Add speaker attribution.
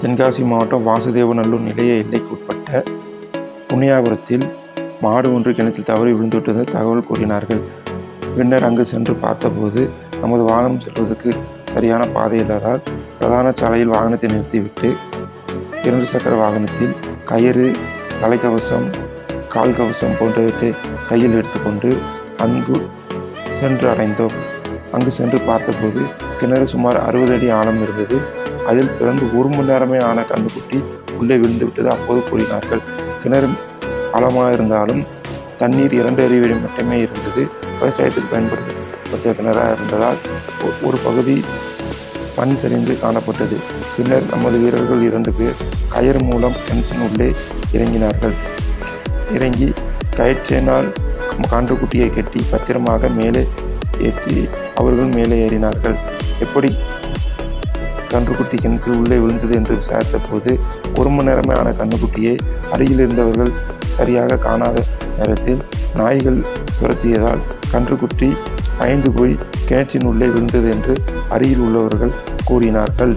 Speaker 1: தென்காசி மாவட்டம் வாசுதேவநல்லூர் நிலைய எல்லைக்கு உட்பட்ட புண்ணியாபுரத்தில் மாடு ஒன்று கிணற்றில் தவறி விழுந்துவிட்டது தகவல் கூறினார்கள். பின்னர் அங்கு சென்று பார்த்தபோது நமது வாகனம் செல்வதற்கு சரியான பாதை இல்லாதால் பிரதான சாலையில் வாகனத்தை நிறுத்திவிட்டு இரண்டு சக்கர வாகனத்தில் கயிறு தலைக்கவசம் கால் கவசம் போன்றவற்றை கையில் எடுத்துக்கொண்டு அங்கு சென்று அடைந்தோம். அங்கு சென்று பார்த்தபோது கிணறு சுமார் அறுபது அடி ஆழம் இருந்தது. அதில் பிறந்து ஒரு மணி நேரமே ஆன கண்ணுக்குட்டி உள்ளே விழுந்து விட்டது அப்போது கூறினார்கள் கிணறு ஆழமாக இருந்தாலும் தண்ணீர் இரண்டு அடி மட்டுமே இருந்தது. விவசாயத்துக்கு பயன்படுத்தப்பட்ட கிணறாக இருந்ததால் ஒரு பகுதி மண் சரிந்து காணப்பட்டது. பின்னர் நமது வீரர்கள் இரண்டு பேர் கயிறு மூலம் கிணற்றின் உள்ளே இறங்கினார்கள். இறங்கி கயிற்றினால் கன்றுக்குட்டியை கட்டி பத்திரமாக மேலே ஏற்றி அவர்கள் மேலே ஏறினார்கள். எப்படி கன்றுக்குட்டி கிணற்றில் உள்ளே விழுந்தது என்று விசாரித்த போது ஒரு மணி நேரமே ஆன கன்றுக்குட்டியை அருகில் இருந்தவர்கள் சரியாக காணாத நேரத்தில் நாய்கள் துரத்தியதால் கன்றுக்குட்டி பயந்து போய் கிணற்றின் உள்ளே விழுந்தது என்று அருகில் உள்ளவர்கள் கூறினார்கள்.